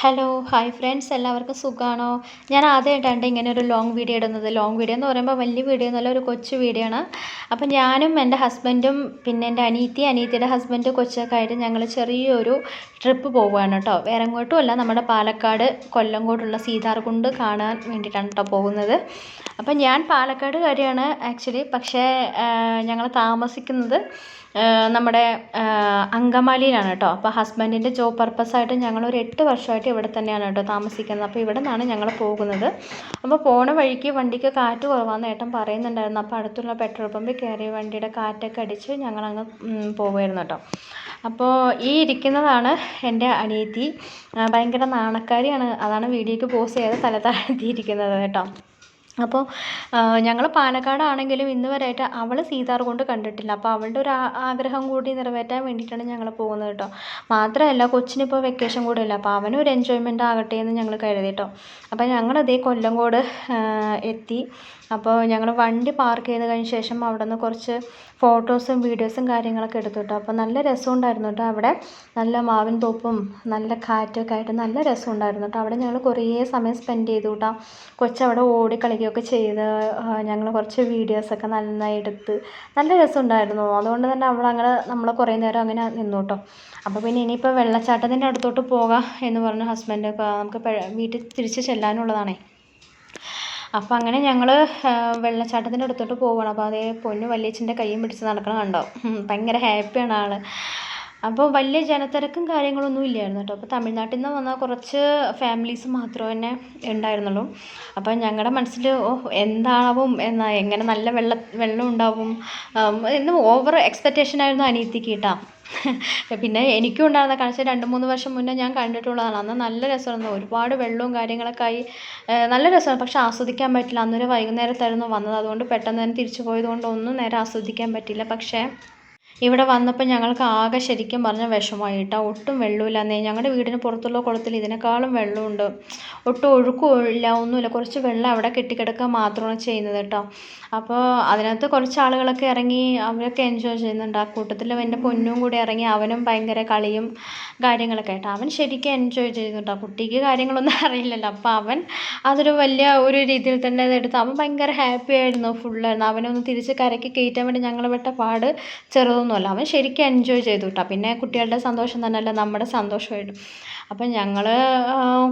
Hello hi friends എല്ലാവർക്കും സുഖമാണോ ഞാൻ ആദ്യമായിട്ടാണ് ഇങ്ങനെ ഒരു ലോങ് വീഡിയോ ഇടുന്നത്. ലോങ് വീഡിയോ എന്ന് പറയുമ്പോൾ വലിയ വീഡിയോ എന്നല്ല ഒരു കൊച്ചു വീഡിയോ ആണ്. അപ്പം ഞാനും എന്റെ ഹസ്ബൻഡും പിന്നെ എന്റെ അനീത്തി അനീത്തിയുടെ ഹസ്ബൻഡ് കൊച്ചൊക്കെ ആയിട്ട് ഞങ്ങൾ ചെറിയൊരു ട്രിപ്പ് പോവുകയാണ് കേട്ടോ. വേറെ എങ്ങോട്ടും അല്ല നമ്മുടെ പാലക്കാട് കൊല്ലംകോടുള്ള സീതാർകുണ്ട് കാണാൻ വേണ്ടിയിട്ടാണ് കേട്ടോ പോകുന്നത്. അപ്പം ഞാൻ പാലക്കാട് കാര്യമാണ് ആക്ച്വലി പക്ഷേ ഞങ്ങൾ താമസിക്കുന്നത് നമ്മുടെ അങ്കമാലിയിലാണ് കേട്ടോ. അപ്പോൾ ഹസ്ബൻഡിന്റെ ജോബ് പർപ്പസായിട്ട് ഞങ്ങളൊരു എട്ട് വർഷമായിട്ട് ഇവിടെ തന്നെയാണ് കേട്ടോ താമസിക്കുന്നത്. അപ്പോൾ ഇവിടെ നിന്നാണ് ഞങ്ങൾ പോകുന്നത്. അപ്പോൾ പോണ വഴിക്ക് വണ്ടിക്ക് കാറ്റ് കുറവാണെന്ന് ഏട്ടൻ പറയുന്നുണ്ടായിരുന്നു. അപ്പോൾ അടുത്തുള്ള പെട്രോൾ പമ്പിൽ കയറി വണ്ടിയുടെ കാറ്റൊക്കെ അടിച്ച് ഞങ്ങളങ്ങ് പോകുമായിരുന്നു കേട്ടോ. അപ്പോൾ ഈ ഇരിക്കുന്നതാണ് എന്റെ അനിയത്തി. ഭയങ്കര നാണക്കാരിയാണ്. അതാണ് വീഡിയോയ്ക്ക് പോസ്റ്റ് ചെയ്യാതെ തല താഴ്ത്തിയിരിക്കുന്നത് കേട്ടോ. അപ്പോൾ ഞങ്ങൾ പാലക്കാടാണെങ്കിലും ഇന്ന് വരെയായിട്ട് അവൾ സീതാർകുണ്ട് കണ്ടിട്ടില്ല. അപ്പോൾ അവളുടെ ഒരു ആഗ്രഹം കൂടി നിറവേറ്റാൻ വേണ്ടിയിട്ടാണ് ഞങ്ങൾ പോകുന്നത് കേട്ടോ. മാത്രമല്ല കൊച്ചിനിപ്പോൾ വെക്കേഷൻ കൂടെ അല്ലേ? അപ്പോൾ അവനും ഒരു എൻജോയ്മെന്റ് ആകട്ടെ എന്ന് ഞങ്ങൾ കരുതി കേട്ടോ. അപ്പോൾ ഞങ്ങളതേ കൊല്ലംകോട് എത്തി. അപ്പോൾ ഞങ്ങൾ വണ്ടി പാർക്ക് ചെയ്ത് കഴിഞ്ഞ ശേഷം അവിടെ നിന്ന് കുറച്ച് ഫോട്ടോസും വീഡിയോസും കാര്യങ്ങളൊക്കെ എടുത്തു കേട്ടോ. അപ്പോൾ നല്ല രസമുണ്ടായിരുന്നു കേട്ടോ അവിടെ. നല്ല മാവിൻ തോപ്പും നല്ല കാറ്റൊക്കെ ആയിട്ട് നല്ല രസമുണ്ടായിരുന്നു കേട്ടോ. അവിടെ ഞങ്ങൾ കുറേ സമയം സ്പെൻഡ് ചെയ്തു കേട്ടോ. കൊച്ചവിടെ ഓടി കളിക്കുകയൊക്കെ ചെയ്ത് ഞങ്ങൾ കുറച്ച് വീഡിയോസൊക്കെ നന്നായി എടുത്ത് നല്ല രസമുണ്ടായിരുന്നു. അതുകൊണ്ട് തന്നെ അവിടെ അങ്ങനെ നമ്മൾ കുറേ നേരം അങ്ങനെ നിന്നു കേട്ടോ അപ്പോൾ പിന്നെ ഇനിയിപ്പോൾ വെള്ളച്ചാട്ടത്തിന്റെ അടുത്തോട്ട് പോകാം എന്ന് പറഞ്ഞ ഹസ്ബൻഡ് നമുക്ക് വീട്ടിൽ തിരിച്ച് ചെല്ലാനുള്ളതാണേ. അപ്പം അങ്ങനെ ഞങ്ങൾ വെള്ളച്ചാട്ടത്തിന്റെ അടുത്തോട്ട് പോവുകയാണ് അപ്പോൾ അതേ പൊന്നു വല്യച്ഛന്റെ കയ്യും പിടിച്ച് നടക്കണം കണ്ടോ? ഭയങ്കര ഹാപ്പിയാണ് ആൾ അപ്പോൾ വലിയ ജനത്തിരക്കും കാര്യങ്ങളൊന്നും ഇല്ലായിരുന്നു കേട്ടോ. അപ്പോൾ തമിഴ്നാട്ടിൽ നിന്ന് വന്ന കുറച്ച് ഫാമിലീസ് മാത്രമേ തന്നെ ഉണ്ടായിരുന്നുള്ളൂ. അപ്പോൾ ഞങ്ങളുടെ മനസ്സിൽ ഓ എന്താവും? എന്നാ എങ്ങനെ നല്ല വെള്ള വെള്ളം ഉണ്ടാവും? എന്ന് ഓവർ എക്സ്പെക്റ്റേഷൻ ആയിരുന്നു അനിയത്തിക്ക് കേട്ടോ. പിന്നെ എനിക്കും ഉണ്ടായിരുന്ന കാഴ്ച രണ്ട് മൂന്ന് വർഷം മുന്നേ ഞാൻ കണ്ടിട്ടുള്ളതാണ്. അന്ന് നല്ല രസമായിരുന്നു. ഒരുപാട് വെള്ളവും കാര്യങ്ങളൊക്കെ ആയി. നല്ല രസമാണ് പക്ഷെ ആസ്വദിക്കാൻ പറ്റില്ല. അന്നൊരു വൈകുന്നേരത്തായിരുന്നു വന്നത്. അതുകൊണ്ട് പെട്ടെന്ന് തന്നെ തിരിച്ചു പോയതുകൊണ്ട് ഒന്നും നേരെ ആസ്വദിക്കാൻ പറ്റില്ല. പക്ഷേ ഇവിടെ വന്നപ്പോൾ ഞങ്ങൾക്ക് ആകെ ശരിക്കും പറഞ്ഞാൽ വിഷമമായി കേട്ടോ ഒട്ടും വെള്ളമില്ലാന്നേ ഞങ്ങളുടെ വീടിന് പുറത്തുള്ള കുളത്തിൽ ഇതിനേക്കാളും വെള്ളമുണ്ട് ഒട്ടും ഒഴുക്കുമില്ല ഒന്നുമില്ല. കുറച്ച് വെള്ളം അവിടെ കെട്ടിക്കിടക്കുക മാത്രമാണ് ചെയ്യുന്നത് കേട്ടോ. അപ്പോൾ അതിനകത്ത് കുറച്ച് ആളുകളൊക്കെ ഇറങ്ങി അവരൊക്കെ എൻജോയ് ചെയ്യുന്നുണ്ട്. ആ കൂട്ടത്തിൽ എന്റെ പൊന്നും കൂടി ഇറങ്ങി അവനും ഭയങ്കര കളിയും കാര്യങ്ങളൊക്കെ ആയിട്ട്. അവൻ ശരിക്കും എൻജോയ് ചെയ്യുന്നുണ്ട്. ആ കുട്ടിക്ക് കാര്യങ്ങളൊന്നും അറിയില്ലല്ലോ. അപ്പോൾ അവൻ അതൊരു വലിയ ഒരു രീതിയിൽ തന്നെ എടുത്ത് അവൻ ഭയങ്കര ഹാപ്പി ആയിരുന്നു. ഫുള്ളായിരുന്നു അവനൊന്ന് തിരിച്ച് കരയ്ക്ക് കയറ്റാൻ വേണ്ടി ഞങ്ങൾ പെട്ട പാട് ചെറുതൊന്നും ഒന്നുമല്ല. അവൻ ശരിക്കും എൻജോയ് ചെയ്തു കേട്ടോ പിന്നെ കുട്ടികളുടെ സന്തോഷം തന്നെയല്ല നമ്മുടെ സന്തോഷമായിട്ട്. അപ്പം ഞങ്ങൾ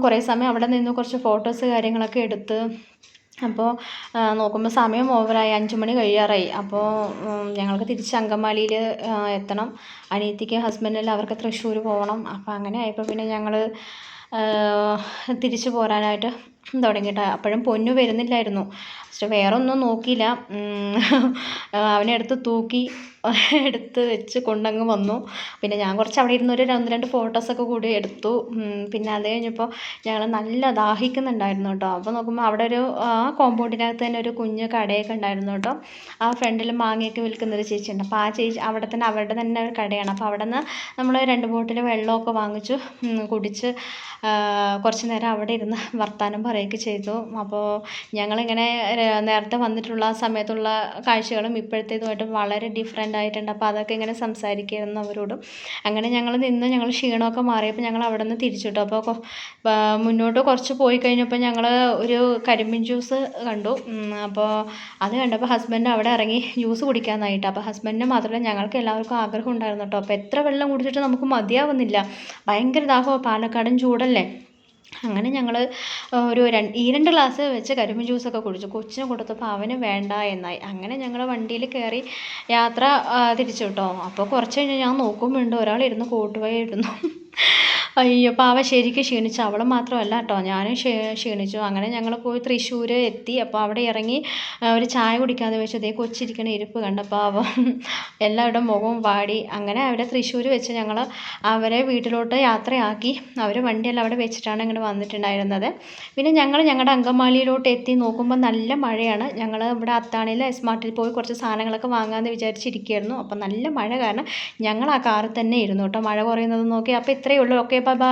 കുറേ സമയം അവിടെ നിന്ന് കുറച്ച് ഫോട്ടോസ് കാര്യങ്ങളൊക്കെ എടുത്ത് അപ്പോൾ നോക്കുമ്പോൾ സമയം ഓവറായി അഞ്ച് മണി കഴിയാറായി. അപ്പോൾ ഞങ്ങൾക്ക് തിരിച്ച് അങ്കമാലിയിൽ എത്തണം. അനിയത്തിക്ക് ഹസ്ബൻഡിൽ അവർക്ക് തൃശ്ശൂർ പോകണം. അപ്പോൾ അങ്ങനെ ആയപ്പോൾ പിന്നെ ഞങ്ങൾ തിരിച്ചു പോരാനായിട്ട് തുടങ്ങിയിട്ട് അപ്പോഴും പൊന്നു വരുന്നില്ലായിരുന്നു. പക്ഷെ വേറെ ഒന്നും നോക്കിയില്ല അവനെ എടുത്ത് തൂക്കി എടുത്ത് വെച്ച് കൊണ്ടങ്ങ് വന്നു. പിന്നെ ഞാൻ കുറച്ച് അവിടെ ഇരുന്ന് ഒരു ഒന്ന് രണ്ട് ഫോട്ടോസൊക്കെ കൂടി എടുത്തു. പിന്നെ അത് കഴിഞ്ഞപ്പോൾ ഞങ്ങൾ നല്ല ദാഹിക്കുന്നുണ്ടായിരുന്നു കേട്ടോ. അപ്പോൾ നോക്കുമ്പോൾ അവിടെ ഒരു ആ കോമ്പൗണ്ടിനകത്ത് തന്നെ ഒരു കുഞ്ഞ് കടയൊക്കെ ഉണ്ടായിരുന്നു കേട്ടോ. ആ ഫ്രണ്ടിൽ മാങ്ങയൊക്കെ ഒരു ചേച്ചിയുണ്ട്. അപ്പോൾ ആ ചേച്ചി അവിടെ തന്നെ അവരുടെ തന്നെ ഒരു കടയാണ്. അപ്പോൾ അവിടെ നിന്ന് നമ്മൾ രണ്ട് ബോട്ടിൽ വെള്ളമൊക്കെ വാങ്ങിച്ചു. കുടിച്ച് കുറച്ച് നേരം അവിടെ ഇരുന്ന് വർത്തമാനം പറയുകയൊക്കെ ചെയ്തു. അപ്പോൾ ഞങ്ങളിങ്ങനെ നേരത്തെ വന്നിട്ടുള്ള സമയത്തുള്ള കാഴ്ചകളും ഇപ്പോഴത്തേതുമായിട്ട് വളരെ ഡിഫറെന്റ് ആയിട്ടുണ്ട് അപ്പോൾ അതൊക്കെ ഇങ്ങനെ സംസാരിക്കുകയായിരുന്നു അവരോടും. അങ്ങനെ ഞങ്ങൾ നിന്ന് ഞങ്ങൾ ക്ഷീണമൊക്കെ മാറിയപ്പോൾ ഞങ്ങൾ അവിടെ നിന്ന് തിരിച്ചു കേട്ടോ. അപ്പോൾ മുന്നോട്ട് കുറച്ച് പോയി കഴിഞ്ഞപ്പോൾ ഞങ്ങൾ ഒരു കരിമ്പിൻ ജ്യൂസ് കണ്ടു. അപ്പോൾ അത് കണ്ടപ്പോൾ ഹസ്ബൻഡ് അവിടെ ഇറങ്ങി ജ്യൂസ് കുടിക്കാനായിട്ട്. അപ്പോൾ ഹസ്ബൻഡിന് മാത്രമല്ല ഞങ്ങൾക്ക് എല്ലാവർക്കും ആഗ്രഹം ഉണ്ടായിരുന്നു കേട്ടോ. അപ്പോൾ എത്ര വെള്ളം കുടിച്ചിട്ട് നമുക്ക് മതിയാവുന്നില്ല. ഭയങ്കര ദാഹമാണ് പാലക്കാടൻ ചൂടല്ലേ? അങ്ങനെ ഞങ്ങൾ ഒരു ഈ രണ്ട് ഗ്ലാസ് വെച്ച് കരിമ്പ് ജ്യൂസൊക്കെ കുടിച്ചു. കൊച്ചിന് കൊടുത്തപ്പോൾ അവന് വേണ്ട എന്നായി. അങ്ങനെ ഞങ്ങൾ വണ്ടിയിൽ കയറി യാത്ര തിരിച്ചു കേട്ടോ. അപ്പോൾ കുറച്ച് കഴിഞ്ഞ് ഞാൻ നോക്കുമ്പോഴുണ്ട് ഒരാൾ ഇരുന്ന് കോട്ടുവായി ഇടുന്നു അയ്യോ പാവ ശരിക്കും ക്ഷീണിച്ചു. അവൾ മാത്രമല്ല കേട്ടോ. ഞാനും ക്ഷീണിച്ചു. അങ്ങനെ ഞങ്ങൾ പോയി തൃശ്ശൂർ എത്തി. അപ്പോൾ അവിടെ ഇറങ്ങി ഒരു ചായ കുടിക്കാമെന്ന് വെച്ചു അതേ കൊച്ചിരിക്കണ ഇരിപ്പ് കണ്ടപ്പോൾ അവ എല്ലാവരുടെ മുഖവും വാടി. അങ്ങനെ അവിടെ തൃശ്ശൂർ വെച്ച് ഞങ്ങൾ അവരെ വീട്ടിലോട്ട് യാത്രയാക്കി. അവർ വണ്ടിയെല്ലാം അവിടെ വെച്ചിട്ടാണ് ഇങ്ങോട്ട് വന്നിട്ടുണ്ടായിരുന്നത്. പിന്നെ ഞങ്ങൾ ഞങ്ങളുടെ അങ്കമാലിയിലോട്ട് എത്തി നോക്കുമ്പോൾ നല്ല മഴയാണ്. ഞങ്ങൾ ഇവിടെ അത്താണിയിൽ സ്മാർട്ടിൽ പോയി കുറച്ച് സാധനങ്ങളൊക്കെ വാങ്ങാമെന്ന് വിചാരിച്ചിരിക്കുകയായിരുന്നു അപ്പോൾ നല്ല മഴ കാരണം ഞങ്ങൾ ആ കാറിൽ തന്നെ ഇരുന്നു കേട്ടോ. മഴ കുറയുന്നത് നോക്കി. അപ്പോൾ ഇത്രയേ ഉള്ളൂ. ഓക്കെ 拜拜。